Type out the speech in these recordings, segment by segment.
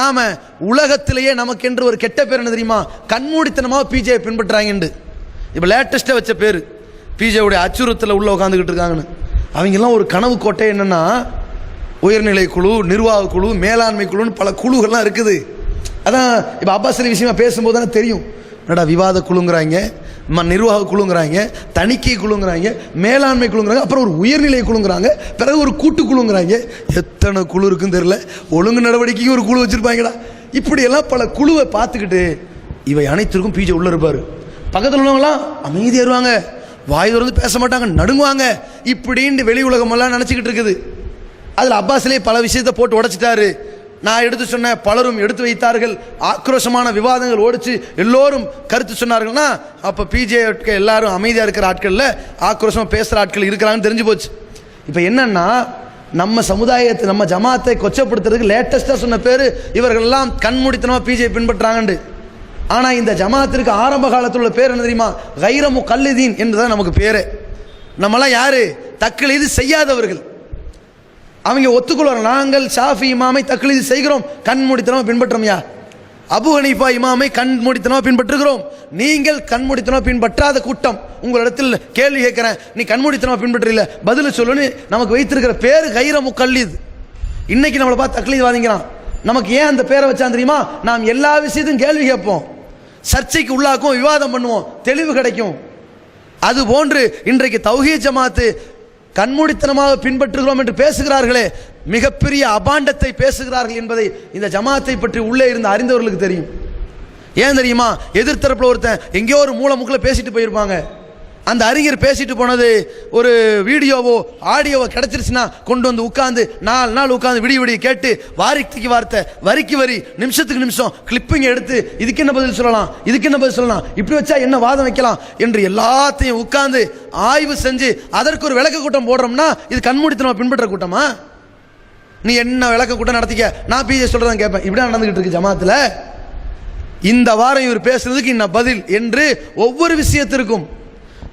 நாம உலகத்திலேயே நமக்கென்று ஒரு கெட்ட பேர் என்ன தெரியுமா? கண்மூடித்தனமாக பிஜே பின்பற்றுறாங்கண்டு. இப்போ லேட்டஸ்ட்டாக வச்ச பேர். பிஜேவுடைய அச்சுறுத்தலில் உள்ளே உட்காந்துக்கிட்டு இருக்காங்கன்னு. அவங்கெல்லாம் ஒரு கனவு கோட்டை என்னென்னா உயர்நிலை குழு நிர்வாக குழு மேலாண்மை குழுன்னு பல குழுகள்லாம் இருக்குது. அதான் இப்போ அப்பாஸ் அலி விஷயமா பேசும்போது தானே தெரியும். என்னடா விவாத குழுங்கிறாங்க நிர்வாக குழுங்கிறாங்க தணிக்கை குழுங்கிறாங்க மேலாண்மை குழுங்கிறாங்க அப்புறம் ஒரு உயர்நிலை குழுங்கிறாங்க பிறகு ஒரு கூட்டு குழுங்கிறாங்க. எத்தனை குழு இருக்குன்னு தெரியல. ஒழுங்கு நடவடிக்கைக்கு ஒரு குழு வச்சிருப்பாங்கடா. இப்படியெல்லாம் பல குழுவை பார்த்துக்கிட்டு இவை அனைத்திற்கும் பிஜே உள்ளே இருப்பார். பக்கத்தில் உள்ளவங்களாம் அமைதியாக இருவாங்க. வாய் திறந்து பேச மாட்டாங்க நடுங்குவாங்க. இப்படின்னு வெளி உலகமெல்லாம் நினச்சிக்கிட்டு இருக்குது. அதில் அப்பாஸ்லேயே பல விஷயத்தை போட்டு உடச்சிட்டாரு. நான் எடுத்து சொன்ன பலரும் எடுத்து வைத்தார்கள். ஆக்ரோஷமான விவாதங்கள் ஓடிச்சு எல்லோரும் கருத்து சொன்னார்கள்னா அப்போ பிஜே எல்லாரும் அமைதியாக இருக்கிற ஆட்களில் ஆக்ரோஷமாக பேசுகிற ஆட்கள் இருக்கிறாங்கன்னு தெரிஞ்சு போச்சு. இப்போ என்னன்னா நம்ம சமுதாயத்தை நம்ம ஜமாத்தை கொச்சப்படுத்துறதுக்கு லேட்டஸ்ட்டாக சொன்ன பேர் இவர்கள் எல்லாம் கண்மூடித்தனமாக பிஜே பின்பற்றாங்கண்டு ஆனால் இந்த ஜமாத்திற்கு ஆரம்ப காலத்தில் உள்ள பேர் என்ன தெரியுமா? கைரமு கல்லுதீன் என்றுதான் நமக்கு பேரு. நம்மலாம் யாரு? இது செய்யாதவர்கள். அவங்க ஒத்துக்கொள்வார் நாங்கள் ஷாஃபி இமாமை தக்லீது செய்கிறோம். கண்மூடித்தனமாக பின்பற்றோம்யா அபு ஹனீஃபா இமாமை கண்மூடித்தனமாக பின்பற்றுகிறோம். நீங்கள் கண்மூடித்தனமாக பின்பற்றாத கூட்டம். உங்களிடத்தில் கேள்வி கேட்குறேன். நீ கண்மூடித்தனமாக பின்பற்றல. பதில் சொல்லுன்னு நமக்கு வைத்திருக்கிற பேர் கைர முக்கல்லீது இன்னைக்கு நம்மளை பார்த்து தக்லீது வாதிங்கிறான் நமக்கு ஏன் அந்த பேரை வச்சான் தெரியுமா? நாம் எல்லா விஷயத்தையும் கேள்வி கேட்போம். சர்ச்சைக்கு உள்ளாக்கும் விவாதம் பண்ணுவோம் தெளிவு கிடைக்கும். அது போன்று இன்றைக்கு தௌஹீ ஜமாத்து கண்மூடித்தனமாக பின்பற்றுகிறோம் என்று பேசுகிறார்களே மிகப்பெரிய அபாண்டத்தை பேசுகிறார்கள் என்பதை இந்த ஜமாத்தை பற்றி உள்ளே இருந்து அறிந்தவர்களுக்கு தெரியும். ஏன் தெரியுமா? எதிர்த்தரப்பில் ஒருத்தன் எங்கேயோ ஒரு மூலமுக்கில் பேசிட்டு போயிருப்பாங்க. அந்த அறிஞர் பேசிட்டு போனது ஒரு வீடியோவோ ஆடியோவோ கிடச்சிருச்சுன்னா கொண்டு வந்து உட்காந்து நாலு நாள் உட்காந்து விடிய விடிய கேட்டு வாரிக்கு வார்த்தை வரிக்கு வரி நிமிஷத்துக்கு நிமிஷம் கிளிப்பிங் எடுத்து இதுக்கு என்ன பதில் சொல்லலாம் இதுக்கு என்ன பதில் சொல்லலாம் இப்படி வச்சா என்ன வாதம் வைக்கலாம் என்று எல்லாத்தையும் உட்காந்து ஆய்வு செஞ்சு அதற்கு ஒரு விளக்க கூட்டம் போடுறோம்னா இது கண்மூடித்தனமா பின்பற்ற கூட்டமா? நீ என்ன விளக்க கூட்டம் நடத்திக்க? நான் பிஜே சொல்கிறதான் கேட்பேன். இப்படி நடந்துகிட்டு இருக்கு ஜமாத்தில். இந்த வாரம் இவர் பேசுறதுக்கு இன்ன பதில் என்று ஒவ்வொரு விஷயத்திற்கும்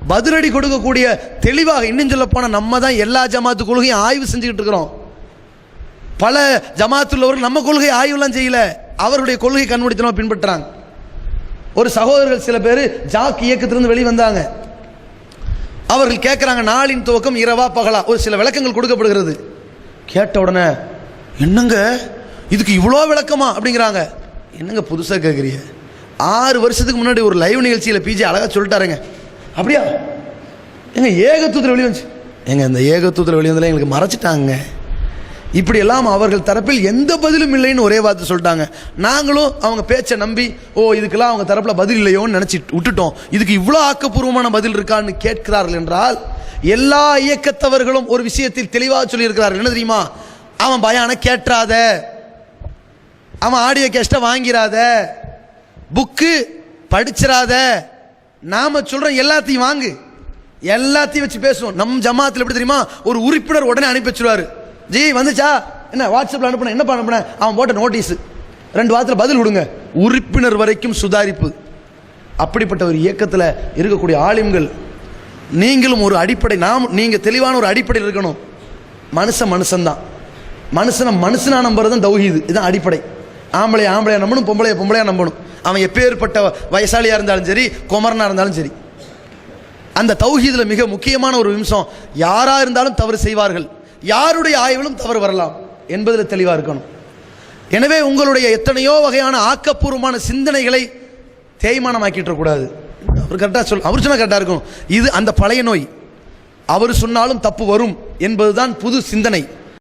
பதிலடி கொடுக்கக்கூடிய தெளிவாக இன்னும் சொல்ல போனால் நம்ம தான் எல்லா ஜமாத்து கொள்கையும் ஆய்வு செஞ்சுக்கிட்டு இருக்கிறோம். பல ஜமாத்துள்ளவர்கள் நம்ம கொள்கை ஆய்வுலாம் செய்யல. அவருடைய கொள்கை கண்மூடித்தனமாக பின்பற்றுறாங்க. ஒரு சகோதரர்கள் சில பேர் ஜாக் இயக்கத்திலிருந்து வெளிவந்தாங்க அவர்கள் கேட்குறாங்க நாளின் துவக்கம் இரவா பகலா. ஒரு சில விளக்கங்கள் கொடுக்கப்படுகிறது. கேட்ட உடனே என்னங்க? இதுக்கு இவ்வளோ விளக்கமா? அப்படிங்கிறாங்க. என்னங்க புதுசாக கேட்குறீங்க ஆறு வருஷத்துக்கு முன்னாடி ஒரு லைவ் நிகழ்ச்சியில் பிஜே அழகாக சொல்லிட்டாருங்க. அப்படியா? எங்கள் ஏகத்துவத்தில் வெளியே வந்துச்சு. எங்கள் இந்த ஏகத்துவத்தில் வெளியே எங்களுக்கு மறைச்சிட்டாங்க. இப்படியெல்லாம் அவர்கள் தரப்பில் எந்த பதிலும் இல்லைன்னு ஒரே வார்த்தை சொல்லிட்டாங்க. நாங்களும் அவங்க பேச்சை நம்பி ஓ இதுக்கெல்லாம் அவங்க தரப்பில் பதில் இல்லையோன்னு நினச்சி விட்டுட்டோம். இதுக்கு இவ்வளோ ஆக்கப்பூர்வமான பதில் இருக்கான்னு கேட்கிறார்கள் என்றால் எல்லா இயக்கத்தவர்களும் ஒரு விஷயத்தில் தெளிவாக சொல்லியிருக்கிறார்கள். என்ன தெரியுமா? அவன் பயான கேட்டுறாத அவன் ஆடியோ கேஸ்ட்டை வாங்கிறாத. புக்கு படிச்சிடாத நாம சொல்கிறோம் எல்லாத்தையும் வாங்கு. எல்லாத்தையும் வச்சு பேசுவோம். நம் ஜமாத்தில் எப்படி தெரியுமா? ஒரு உறுப்பினர் உடனே அனுப்பி வச்சுருவார். ஜி வந்துச்சா? என்ன வாட்ஸ்அப்பில் அனுப்பின என்ன அனுப்புன? அவன் போட்ட நோட்டீஸ் ரெண்டு வாரத்தில் பதில் விடுங்க உறுப்பினர் வரைக்கும் சுதாரிப்பு. அப்படிப்பட்ட ஒரு இயக்கத்தில் இருக்கக்கூடிய ஆலிம்கள் நீங்களும் ஒரு அடிப்படை நாம் நீங்கள் தெளிவான ஒரு அடிப்படையில் இருக்கணும். மனுஷன் மனுஷன்தான். மனுஷனை மனுஷனாக நம்புறது தான் தௌஹீது. இதுதான் அடிப்படை. ஆம்பளை ஆம்பளையாக நம்பணும் பொம்பளைய பொம்பளையாக நம்பணும். அவன் எப்பேற்பட்ட வயசாளியாக இருந்தாலும் சரி குமரனாக இருந்தாலும் சரி. அந்த தௌஹீதில் மிக முக்கியமான ஒரு விம்சம் யாராக இருந்தாலும் தவறு செய்வார்கள். யாருடைய ஆய்விலும் தவறு வரலாம் என்பதில் தெளிவாக இருக்கணும். எனவே உங்களுடைய எத்தனையோ வகையான ஆக்கப்பூர்வமான சிந்தனைகளை தேய்மானமாக்கிட்டு கூடாது. அவர் கரெக்டாக சொல் அவர் சொன்னால் கரெக்டாக இருக்கும். இது அந்த பழைய நோய். அவர் சொன்னாலும் தப்பு வரும் என்பதுதான் புது சிந்தனை.